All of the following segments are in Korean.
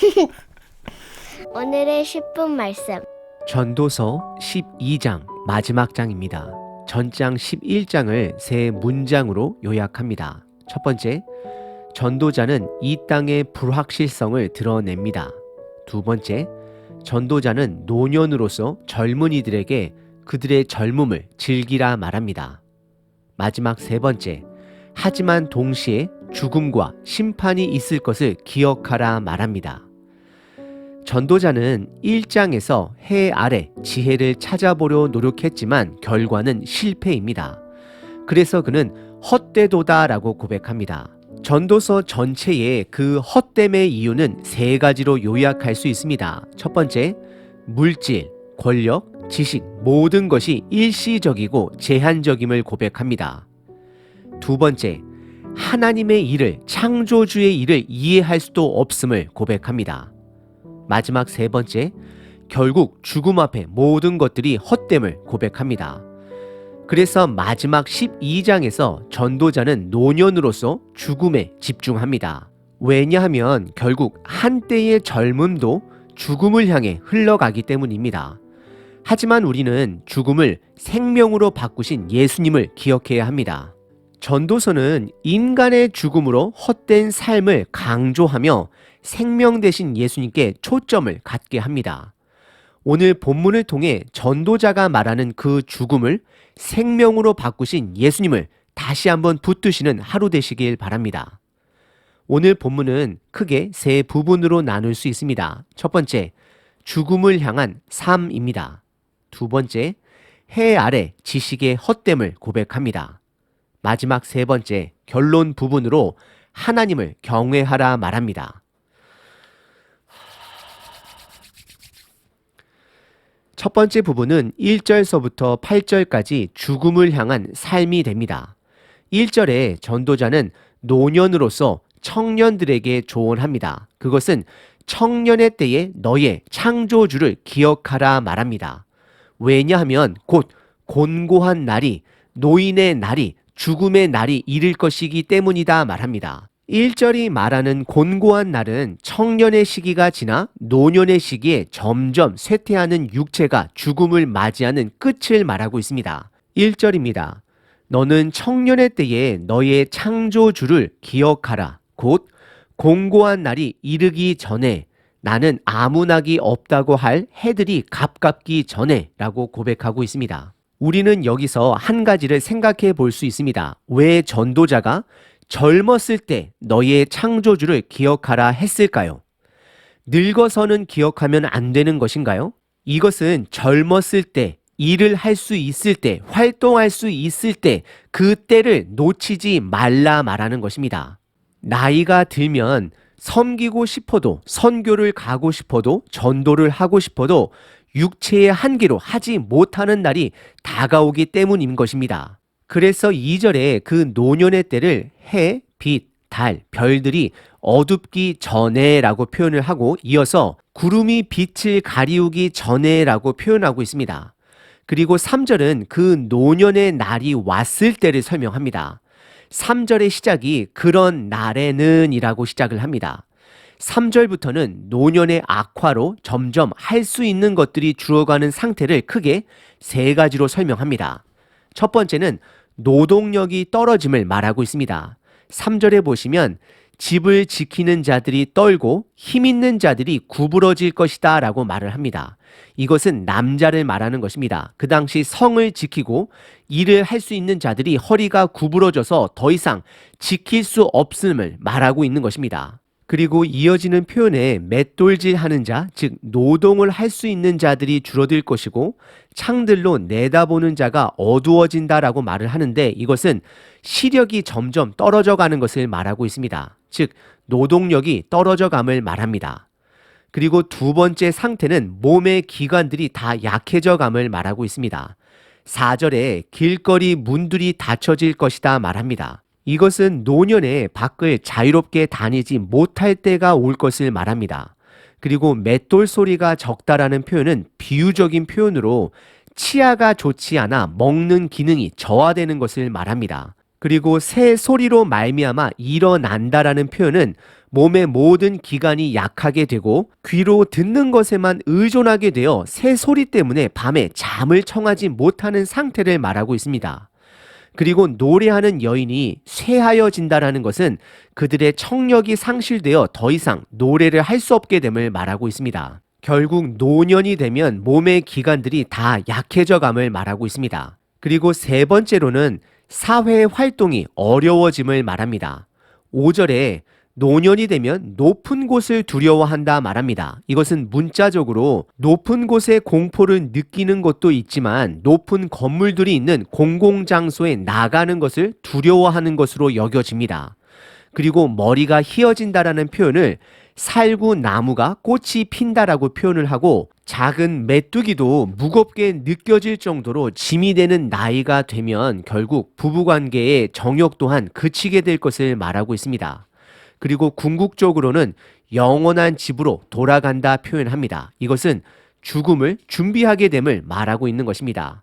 오늘의 10분 말씀. 전도서 12장 마지막 장입니다. 전장 11장을 세 문장으로 요약합니다. 첫 번째, 전도자는 이 땅의 불확실성을 드러냅니다. 두 번째, 전도자는 노년으로서 젊은이들에게 그들의 젊음을 즐기라 말합니다. 마지막 세 번째, 하지만 동시에 죽음과 심판이 있을 것을 기억하라 말합니다. 전도자는 1장에서 해 아래 지혜를 찾아보려 노력했지만 결과는 실패입니다. 그래서 그는 헛되도다라고 고백합니다. 전도서 전체의 그 헛됨의 이유는 세 가지로 요약할 수 있습니다. 첫 번째, 물질, 권력, 지식, 모든 것이 일시적이고 제한적임을 고백합니다. 두 번째, 하나님의 일을, 창조주의 일을 이해할 수도 없음을 고백합니다. 마지막 세 번째, 결국 죽음 앞에 모든 것들이 헛됨을 고백합니다. 그래서 마지막 12장에서 전도자는 노년으로서 죽음에 집중합니다. 왜냐하면 결국 한때의 젊음도 죽음을 향해 흘러가기 때문입니다. 하지만 우리는 죽음을 생명으로 바꾸신 예수님을 기억해야 합니다. 전도서는 인간의 죽음으로 헛된 삶을 강조하며 생명 대신 예수님께 초점을 갖게 합니다. 오늘 본문을 통해 전도자가 말하는 그 죽음을 생명으로 바꾸신 예수님을 다시 한번 붙드시는 하루 되시길 바랍니다. 오늘 본문은 크게 세 부분으로 나눌 수 있습니다. 첫 번째, 죽음을 향한 삶입니다. 두 번째, 해 아래 지식의 헛됨을 고백합니다. 마지막 세 번째, 결론 부분으로 하나님을 경외하라 말합니다. 첫 번째 부분은 1절서부터 8절까지 죽음을 향한 삶이 됩니다. 1절에 전도자는 노년으로서 청년들에게 조언합니다. 그것은 청년의 때에 너의 창조주를 기억하라 말합니다. 왜냐하면 곧 곤고한 날이 노인의 날이 죽음의 날이 이를 것이기 때문이다 말합니다. 1절이 말하는 곤고한 날은 청년의 시기가 지나 노년의 시기에 점점 쇠퇴하는 육체가 죽음을 맞이하는 끝을 말하고 있습니다. 1절입니다. 너는 청년의 때에 너의 창조주를 기억하라. 곧 공고한 날이 이르기 전에 나는 아무나기 없다고 할 해들이 가깝기 전에 라고 고백하고 있습니다. 우리는 여기서 한 가지를 생각해 볼 수 있습니다. 왜 전도자가 젊었을 때 너의 창조주를 기억하라 했을까요? 늙어서는 기억하면 안 되는 것인가요? 이것은 젊었을 때, 일을 할 수 있을 때, 활동할 수 있을 때, 그 때를 놓치지 말라 말하는 것입니다. 나이가 들면 섬기고 싶어도, 선교를 가고 싶어도, 전도를 하고 싶어도, 육체의 한계로 하지 못하는 날이 다가오기 때문인 것입니다. 그래서 2절에 그 노년의 때를 해, 빛, 달, 별들이 어둡기 전에라고 표현을 하고 이어서 구름이 빛을 가리우기 전에라고 표현하고 있습니다. 그리고 3절은 그 노년의 날이 왔을 때를 설명합니다. 3절의 시작이 그런 날에는 이라고 시작을 합니다. 3절부터는 노년의 악화로 점점 할 수 있는 것들이 줄어가는 상태를 크게 세 가지로 설명합니다. 첫 번째는 노동력이 떨어짐을 말하고 있습니다. 3절에 보시면 집을 지키는 자들이 떨고 힘 있는 자들이 구부러질 것이다 라고 말을 합니다. 이것은 남자를 말하는 것입니다. 그 당시 성을 지키고 일을 할 수 있는 자들이 허리가 구부러져서 더 이상 지킬 수 없음을 말하고 있는 것입니다. 그리고 이어지는 표현에 맷돌질 하는 자, 즉 노동을 할 수 있는 자들이 줄어들 것이고 창들로 내다보는 자가 어두워진다라고 말을 하는데 이것은 시력이 점점 떨어져 가는 것을 말하고 있습니다. 즉 노동력이 떨어져 감을 말합니다. 그리고 두 번째 상태는 몸의 기관들이 다 약해져 감을 말하고 있습니다. 4절에 길거리 문들이 닫혀질 것이다 말합니다. 이것은 노년에 밖을 자유롭게 다니지 못할 때가 올 것을 말합니다. 그리고 맷돌 소리가 적다라는 표현은 비유적인 표현으로 치아가 좋지 않아 먹는 기능이 저하되는 것을 말합니다. 그리고 새 소리로 말미암아 일어난다라는 표현은 몸의 모든 기관이 약하게 되고 귀로 듣는 것에만 의존하게 되어 새 소리 때문에 밤에 잠을 청하지 못하는 상태를 말하고 있습니다. 그리고 노래하는 여인이 쇠하여진다라는 것은 그들의 청력이 상실되어 더 이상 노래를 할 수 없게 됨을 말하고 있습니다. 결국 노년이 되면 몸의 기관들이 다 약해져 감을 말하고 있습니다. 그리고 세 번째로는 사회 활동이 어려워짐을 말합니다. 5절에 노년이 되면 높은 곳을 두려워한다 말합니다. 이것은 문자적으로 높은 곳의 공포를 느끼는 것도 있지만 높은 건물들이 있는 공공장소에 나가는 것을 두려워하는 것으로 여겨집니다. 그리고 머리가 휘어진다라는 표현을 살구 나무가 꽃이 핀다라고 표현을 하고 작은 메뚜기도 무겁게 느껴질 정도로 짐이 되는 나이가 되면 결국 부부관계의 정욕 또한 그치게 될 것을 말하고 있습니다. 그리고 궁극적으로는 영원한 집으로 돌아간다 표현합니다. 이것은 죽음을 준비하게 됨을 말하고 있는 것입니다.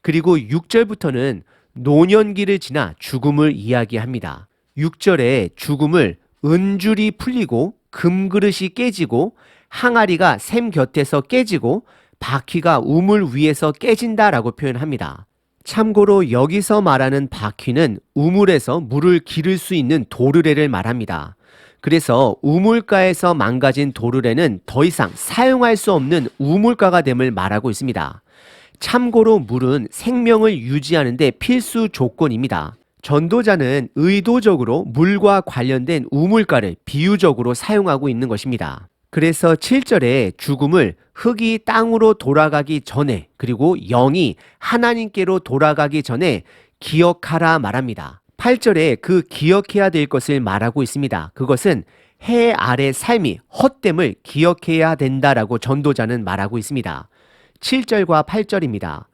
그리고 6절부터는 노년기를 지나 죽음을 이야기합니다. 6절에 죽음을 은줄이 풀리고 금그릇이 깨지고 항아리가 샘 곁에서 깨지고 바퀴가 우물 위에서 깨진다라고 표현합니다. 참고로 여기서 말하는 바퀴는 우물에서 물을 기를 수 있는 도르래를 말합니다. 그래서 우물가에서 망가진 도르래는 더 이상 사용할 수 없는 우물가가 됨을 말하고 있습니다. 참고로 물은 생명을 유지하는데 필수 조건입니다. 전도자는 의도적으로 물과 관련된 우물가를 비유적으로 사용하고 있는 것입니다. 그래서 7절에 죽음을 흙이 땅으로 돌아가기 전에 그리고 영이 하나님께로 돌아가기 전에 기억하라 말합니다. 8절에 그 기억해야 될 것을 말하고 있습니다. 그것은 해 아래 삶이 헛됨을 기억해야 된다라고 전도자는 말하고 있습니다. 7절과 8절입니다.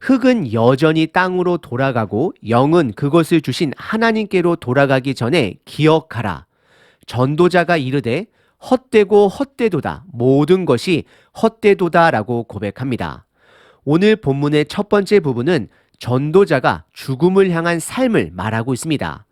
흙은 여전히 땅으로 돌아가고 영은 그것을 주신 하나님께로 돌아가기 전에 기억하라. 전도자가 이르되 헛되고 헛되도다. 모든 것이 헛되도다라고 고백합니다. 오늘 본문의 첫 번째 부분은 전도자가 죽음을 향한 삶을 말하고 있습니다.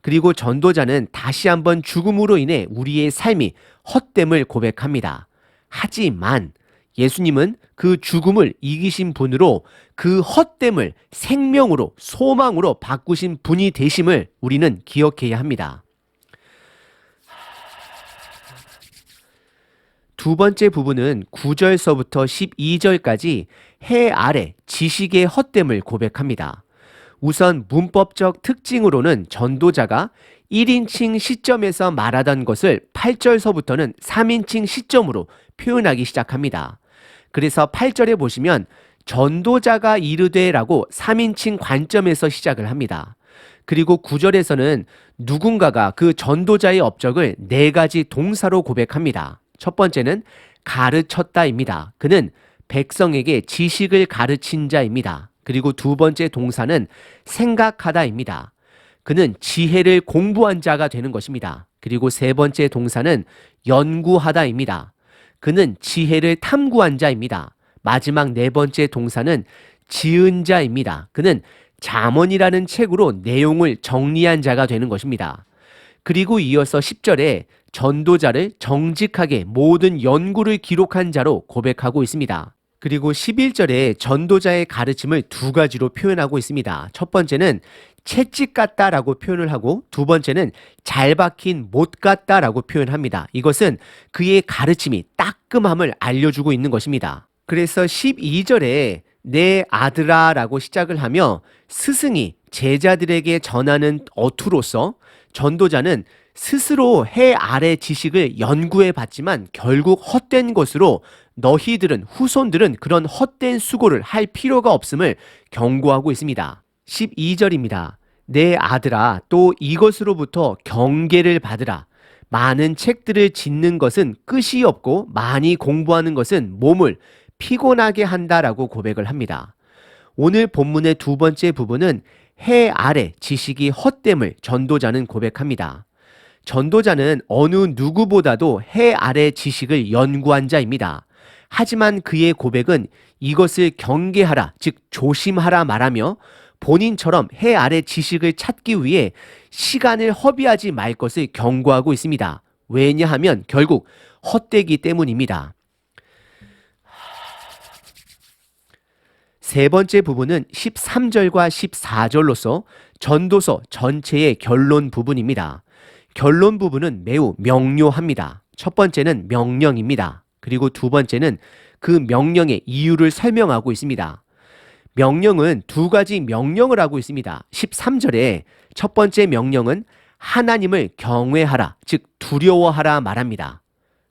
그리고 전도자는 다시 한번 죽음으로 인해 우리의 삶이 헛됨을 고백합니다. 하지만 예수님은 그 죽음을 이기신 분으로 그 헛됨을 생명으로 소망으로 바꾸신 분이 되심을 우리는 기억해야 합니다. 두 번째 부분은 9절서부터 12절까지 해 아래 지식의 헛됨을 고백합니다. 우선 문법적 특징으로는 전도자가 1인칭 시점에서 말하던 것을 8절서부터는 3인칭 시점으로 표현하기 시작합니다. 그래서 8절에 보시면 전도자가 이르되라고 3인칭 관점에서 시작을 합니다. 그리고 9절에서는 누군가가 그 전도자의 업적을 네 가지 동사로 고백합니다. 첫 번째는 가르쳤다입니다. 그는 백성에게 지식을 가르친 자입니다. 그리고 두 번째 동사는 생각하다입니다. 그는 지혜를 공부한 자가 되는 것입니다. 그리고 세 번째 동사는 연구하다입니다. 그는 지혜를 탐구한 자입니다. 마지막 네 번째 동사는 지은 자입니다. 그는 잠언이라는 책으로 내용을 정리한 자가 되는 것입니다. 그리고 이어서 10절에 전도자를 정직하게 모든 연구를 기록한 자로 고백하고 있습니다. 그리고 11절에 전도자의 가르침을 두 가지로 표현하고 있습니다. 첫 번째는 채찍 같다라고 표현을 하고 두 번째는 잘 박힌 못 같다라고 표현합니다. 이것은 그의 가르침이 따끔함을 알려주고 있는 것입니다. 그래서 12절에 내 아들아 라고 시작을 하며 스승이 제자들에게 전하는 어투로서 전도자는 스스로 해 아래 지식을 연구해 봤지만 결국 헛된 것으로 너희들은 후손들은 그런 헛된 수고를 할 필요가 없음을 경고하고 있습니다. 12절입니다. 내 아들아 또 이것으로부터 경계를 받으라. 많은 책들을 짓는 것은 끝이 없고 많이 공부하는 것은 몸을 피곤하게 한다라고 고백을 합니다. 오늘 본문의 두 번째 부분은 해 아래 지식이 헛됨을 전도자는 고백합니다. 전도자는 어느 누구보다도 해 아래 지식을 연구한 자입니다. 하지만 그의 고백은 이것을 경계하라, 즉 조심하라 말하며 본인처럼 해 아래 지식을 찾기 위해 시간을 허비하지 말 것을 경고하고 있습니다. 왜냐하면 결국 헛되기 때문입니다. 세 번째 부분은 13절과 14절로서 전도서 전체의 결론 부분입니다. 결론 부분은 매우 명료합니다. 첫 번째는 명령입니다. 그리고 두 번째는 그 명령의 이유를 설명하고 있습니다. 명령은 두 가지 명령을 하고 있습니다. 13절에 첫 번째 명령은 하나님을 경외하라, 즉 두려워하라 말합니다.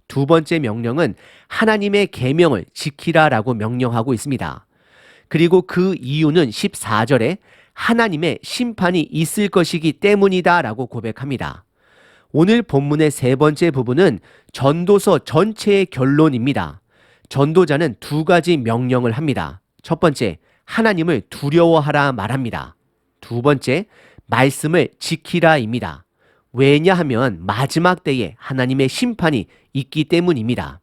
두 번째 명령은 하나님의 계명을 지키라라고 명령하고 있습니다. 그리고 그 이유는 14절에 하나님의 심판이 있을 것이기 때문이다라고 고백합니다. 오늘 본문의 세 번째 부분은 전도서 전체의 결론입니다. 전도자는 두 가지 명령을 합니다. 첫 번째, 하나님을 두려워하라 말합니다. 두 번째, 말씀을 지키라입니다. 왜냐하면 마지막 때에 하나님의 심판이 있기 때문입니다.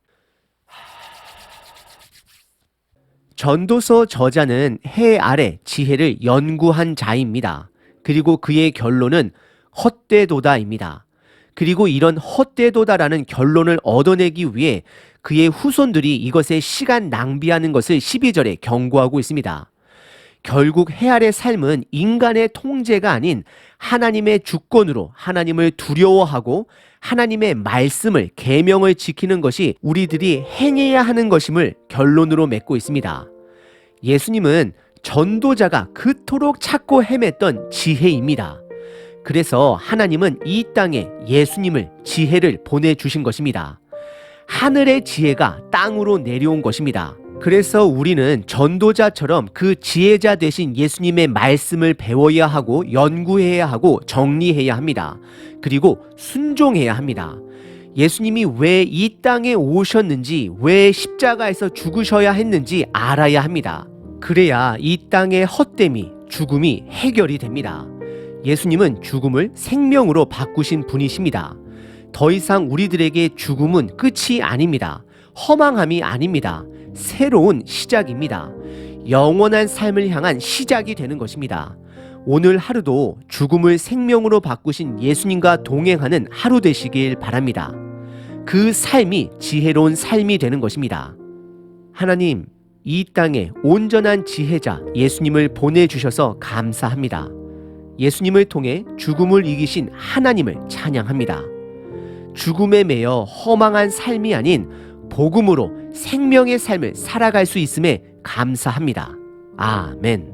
전도서 저자는 해 아래 지혜를 연구한 자입니다. 그리고 그의 결론은 헛되도다입니다. 그리고 이런 헛되도다라는 결론을 얻어내기 위해 그의 후손들이 이것에 시간 낭비하는 것을 12절에 경고하고 있습니다. 결국 해 아래 삶은 인간의 통제가 아닌 하나님의 주권으로 하나님을 두려워하고 하나님의 말씀을 계명을 지키는 것이 우리들이 행해야 하는 것임을 결론으로 맺고 있습니다. 예수님은 전도자가 그토록 찾고 헤맸던 지혜입니다. 그래서 하나님은 이 땅에 예수님을 지혜를 보내주신 것입니다. 하늘의 지혜가 땅으로 내려온 것입니다. 그래서 우리는 전도자처럼 그 지혜자 대신 예수님의 말씀을 배워야 하고 연구해야 하고 정리해야 합니다. 그리고 순종해야 합니다. 예수님이 왜 이 땅에 오셨는지, 왜 십자가에서 죽으셔야 했는지 알아야 합니다. 그래야 이 땅의 헛됨이, 죽음이 해결이 됩니다. 예수님은 죽음을 생명으로 바꾸신 분이십니다. 더 이상 우리들에게 죽음은 끝이 아닙니다. 허망함이 아닙니다. 새로운 시작입니다. 영원한 삶을 향한 시작이 되는 것입니다. 오늘 하루도 죽음을 생명으로 바꾸신 예수님과 동행하는 하루 되시길 바랍니다. 그 삶이 지혜로운 삶이 되는 것입니다. 하나님, 이 땅에 온전한 지혜자 예수님을 보내주셔서 감사합니다. 예수님을 통해 죽음을 이기신 하나님을 찬양합니다. 죽음에 매여 허망한 삶이 아닌 복음으로 생명의 삶을 살아갈 수 있음에 감사합니다. 아멘.